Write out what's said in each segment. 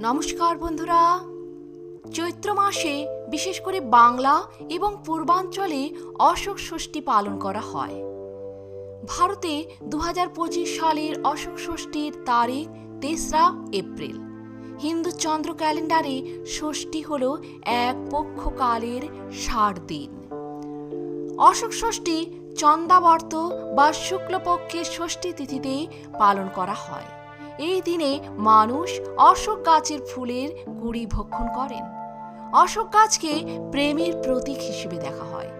নমস্কার বন্ধুরা। চৈত্র মাসে বিশেষ করে বাংলা এবং পূর্বাঞ্চলে অশোক ষষ্ঠী পালন করা হয়। ভারতে দু হাজার পঁচিশ সালের অশোক ষষ্ঠীর তারিখ তেসরা এপ্রিল। হিন্দু চন্দ্র ক্যালেন্ডারে ষষ্ঠী হল এক পক্ষকালের ষাট দিন। অশোক ষষ্ঠী চন্দাবর্ত বা শুক্লপক্ষের ষষ্ঠী তিথিতে পালন করা হয়। এই দিনে মানুষ অশোক গাছের ফুলের কুড়ি ভক্ষণ করেন। অশোক গাছকে প্রেমের প্রতীক হিসেবে দেখা হয়।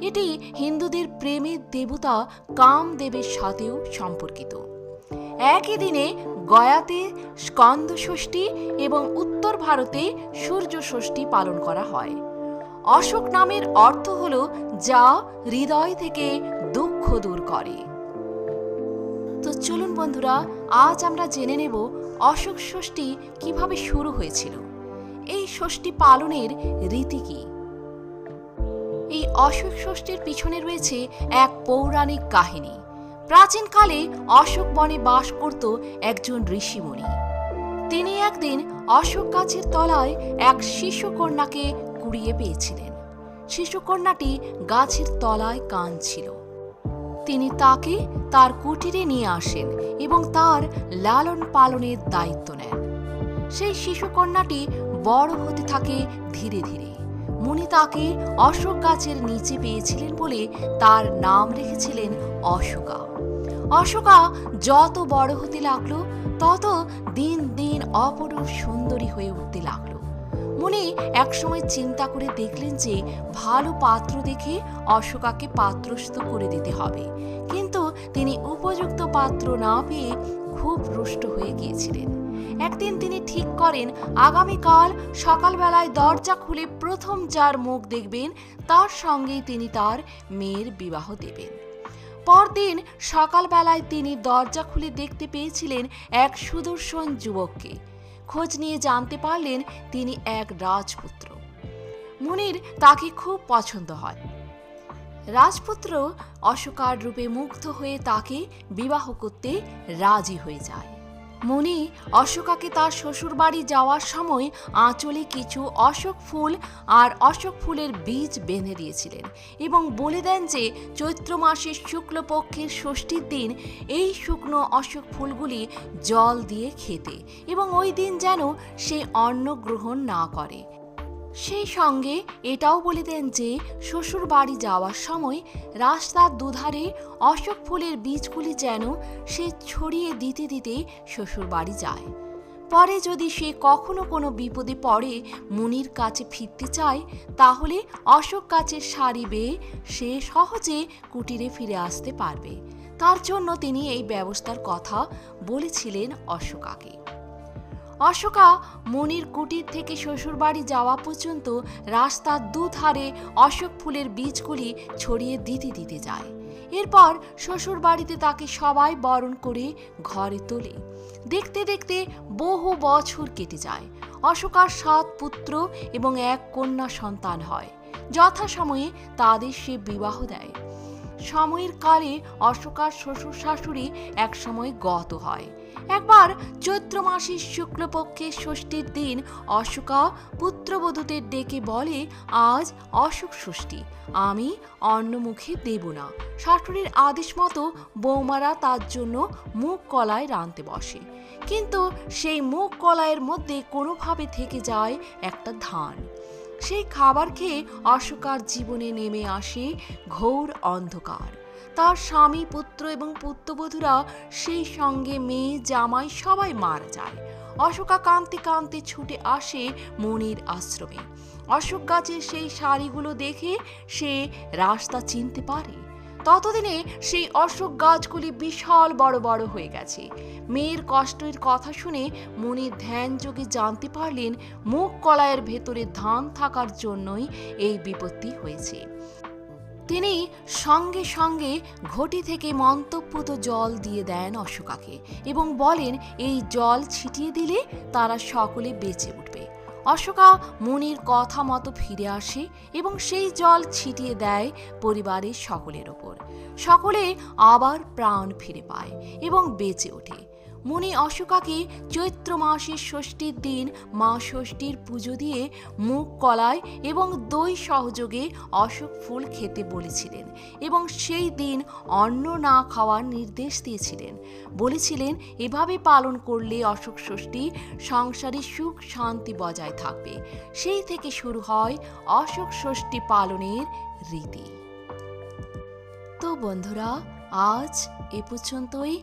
এটি হিন্দুদের প্রেমের দেবতা কামদেবের সাথেও সম্পর্কিত। একই দিনে গয়াতে স্কন্দ ষষ্ঠী এবং উত্তর ভারতে সূর্য ষষ্ঠী পালন করা হয়। অশোক নামের অর্থ হল যা হৃদয় থেকে দুঃখ দূর করে। তো চলুন বন্ধুরা, আজ আমরা জেনে নেব অশোক ষষ্ঠী কীভাবে শুরু হয়েছিল। এই ষষ্ঠী পালনের রীতি কি? এই অশোক ষষ্ঠীর পিছনে রয়েছে এক পৌরাণিক কাহিনী। প্রাচীনকালে অশোক বনে বাস করত একজন ঋষিমণি। তিনি একদিন অশোক গাছের তলায় এক শিশু কন্যাকে কুড়িয়ে পেয়েছিলেন। শিশুকন্যাটি গাছের তলায় কাঁদছিল। তিনি তাকে তার কুটিরে নিয়ে আসেন এবং তার লালন পালনের দায়িত্ব নেন। সেই শিশুকন্যাটি বড় হতে থাকে ধীরে ধীরে। মুনি তাকে অশোক গাছের নিচে পেয়েছিলেন বলে তার নাম রেখেছিলেন অশোকা। অশোকা যত বড় হতে লাগল, তত দিন দিন অপরূপ সুন্দরী হয়ে উঠতে লাগল। মুনি একসময় চিন্তা করে দেখলেন যে ভালো পাত্র দেখে অশোকাকে পাত্রস্থ করে দিতে হবে। কিন্তু তিনি উপযুক্ত পাত্র না পেয়ে খুব রুষ্ট হয়ে গিয়েছিলেন। একদিন তিনি ঠিক করেন, আগামীকাল সকালবেলায় দরজা খুলে প্রথম যার মুখ দেখবেন, তার সঙ্গেই তিনি তার মেয়ের বিবাহ দেবেন। পরদিন সকালবেলায় তিনি দরজা খুলে দেখতে পেয়েছিলেন এক সুদর্শন যুবককে। খোঁজ নিয়ে জানতে পারলেন তিনি এক রাজপুত্র। মুনির তাকে খুব পছন্দ হয়। রাজপুত্র অশোকার রূপে মুগ্ধ হয়ে তাকে বিবাহ করতে রাজি হয়ে যায়। মণি অশোকাকে তার শ্বশুরবাড়ি যাওয়ার সময় আঁচলে কিছু অশোক ফুল আর অশোক ফুলের বীজ বেঁধে দিয়েছিলেন এবং বলে দেন যে চৈত্র মাসের শুক্লপক্ষের ষষ্ঠীর দিন এই শুকনো অশোক ফুলগুলি জল দিয়ে খেতে এবং ওই দিন যেন সে অন্ন গ্রহণ না করে। সেই সঙ্গে এটাও বলে দেন যে শ্বশুর বাড়ি যাওয়ার সময় রাস্তার দুধারে অশোক ফুলের বীজগুলি যেন সে ছড়িয়ে দিতে দিতে শ্বশুর বাড়ি যায়। পরে যদি সে কখনো কোনো বিপদে পড়ে, মুনির কাছে ফিরতে চায়, তাহলে অশোক গাছের শাড়ি বেয়ে সে সহজে কুটিরে ফিরে আসতে পারবে। তার জন্য তিনি এই ব্যবস্থার কথা বলেছিলেন অশোকাকে অশোকা মনির কুটির থেকে শ্বশুরবাড়ি যাওয়া পর্যন্ত রাস্তার দুধারে অশোক ফুলের বীজগুলি ছড়িয়ে দিতে দিতে যায়। এরপর শ্বশুর বাড়িতে তাকে সবাই বরণ করে ঘরে তোলে। দেখতে দেখতে বহু বছর কেটে যায়। অশোকার সাত পুত্র এবং এক কন্যা সন্তান হয়। যথাসময়ে তাদের সে বিবাহ দেয়। সময়ের কালে অশোকার শ্বশুর শাশুড়ি একসময় গত হয়। একবার চৈত্র মাসের শুক্লপক্ষের ষষ্ঠীর দিন অশোকা পুত্রবধূদের ডেকে বলে, আজ অশোক ষষ্ঠী, আমি অন্ন মুখে দেব না। শাশুড়ির আদেশ মতো বৌমারা তার জন্য মুখ কলায় রাঁধতে বসে। কিন্তু সেই মুখ কলাইয়ের মধ্যে কোনোভাবে থেকে যায় একটা ধান। সেই খাবার খেয়ে অশোকার জীবনে নেমে আসে ঘোর অন্ধকার। তার স্বামী, পুত্র এবং পুত্রবধূরা সেই সঙ্গে মেয়ে, জামাই সবাই মারা যায়। অশোকা কান্তি কান্তি ছুটে আসে মনির আশ্রমে। অশোক গাছের সেই শাড়িগুলো দেখে সে রাস্তা চিনতে পারে। ততদিনে সেই অশোক গাছগুলি বিশাল বড় বড় হয়ে গেছে। মেয়ের কষ্টের কথা শুনে মনির ধ্যান যোগে জানতে পারলেন, মুখ কলায়ের ভেতরে ধান থাকার জন্যই এই বিপত্তি হয়েছে। তিনি সঙ্গে সঙ্গে ঘটি থেকে মন্তব্যত জল দিয়ে দেন অশোকাকে এবং বলেন, এই জল ছিটিয়ে দিলে তারা সকলে বেঁচে উঠবে। অশোকা মুনির কথা মতো ফিরে আসে এবং সেই জল ছিটিয়ে দেয় পরিবারের সকলের ওপর। সকলে আবার প্রাণ ফিরে পায় এবং বেঁচে ওঠে। মুনি অশোকাকে চৈত্র মাসের ষষ্ঠীর দিন মা ষষ্ঠীর পুজো দিয়ে মুখ কলায় এবং দই সহযোগে অশোক ফুল খেতে বলেছিলেন এবং সেই দিন অন্ন না খাওয়ার নির্দেশ দিয়েছিলেন। বলেছিলেন, এভাবে পালন করলে অশোক ষষ্ঠী সংসারে সুখ শান্তি বজায় থাকবে। সেই থেকে শুরু হয় অশোক ষষ্ঠী পালনের রীতি। তো বন্ধুরা, আজ এ পর্যন্তই।